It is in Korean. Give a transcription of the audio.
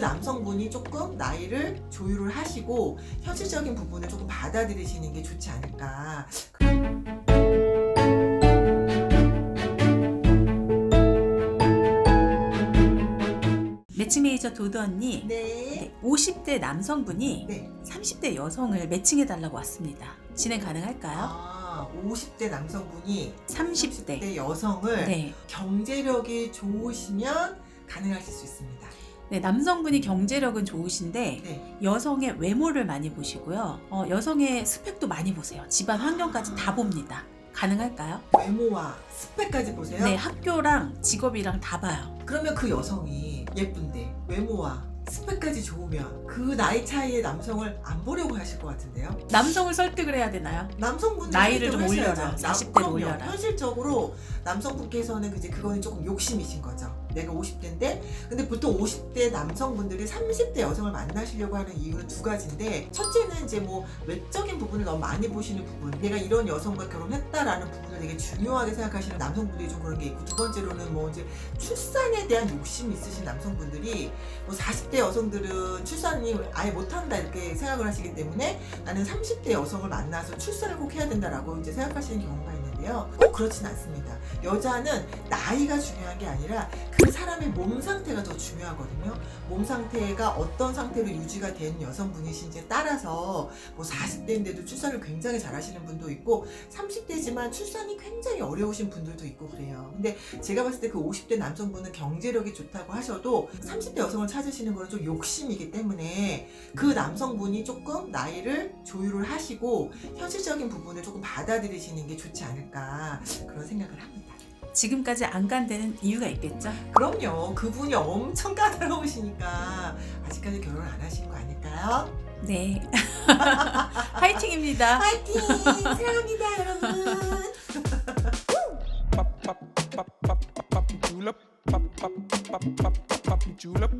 남성분이 조금 나이를 조율을 하시고 현실적인 부분을 조금 받아들이시는 게 좋지 않을까. 매칭 메이저 도드 언니 네. 네, 50대 남성분이 네. 30대 여성을 매칭해 달라고 왔습니다. 진행 가능할까요? 아, 50대 남성분이 30대. 30대 여성을 네. 경제력이 좋으시면 가능하실 수 있습니다. 네, 남성분이 경제력은 좋으신데 네. 여성의 외모를 많이 보시고요. 어, 여성의 스펙도 많이 보세요. 집안 환경까지 다 봅니다. 가능할까요? 외모와 스펙까지 보세요. 네, 학교랑 직업이랑 다 봐요. 그러면 그 여성이 예쁜데 외모와 스펙까지 좋으면 그 나이 차이의 남성을 안 보려고 하실 것 같은데요? 남성을 설득을 해야 되나요? 남성분들 나이를 좀 올려라. 하셔야죠. 40 대로 그럼요. 올려라. 현실적으로 남성분께서는 이제 그거는 조금 욕심이신 거죠. 내가 50대인데 근데 보통 50대 남성분들이 30대 여성을 만나시려고 하는 이유는 두 가지인데 첫째는 이제 뭐 외적인 부분을 너무 많이 보시는 부분 내가 이런 여성과 결혼했다라는 부분을 되게 중요하게 생각하시는 남성분들이 좀 그런 게 있고 두 번째로는 뭐 이제 출산에 대한 욕심이 있으신 남성분들이 뭐 40대 여성들은 출산이 아예 못한다 이렇게 생각을 하시기 때문에 나는 30대 여성을 만나서 출산을 꼭 해야 된다라고 이제 생각하시는 경우가 있는데 요. 꼭 그렇진 않습니다. 여자는 나이가 중요한 게 아니라 그 사람의 몸 상태가 더 중요하거든요. 몸 상태가 어떤 상태로 유지가 된 여성분이신지에 따라서 뭐 40대인데도 출산을 굉장히 잘하시는 분도 있고 30대지만 출산이 굉장히 어려우신 분들도 있고 그래요. 근데 제가 봤을 때 그 50대 남성분은 경제력이 좋다고 하셔도 30대 여성을 찾으시는 거는 좀 욕심이기 때문에 그 남성분이 조금 나이를 조율을 하시고 현실적인 부분을 조금 받아들이시는 게 좋지 않을까 그런 생각을 합니다. 지금까지 안 간 데는 이유가 있겠죠? 그럼요. 그분이 엄청 까다로우시니까 아직까지 결혼 안 하신 거 아닐까요? 네. 화이팅입니다. 파이팅! 사랑합니다, 여러분. julep julep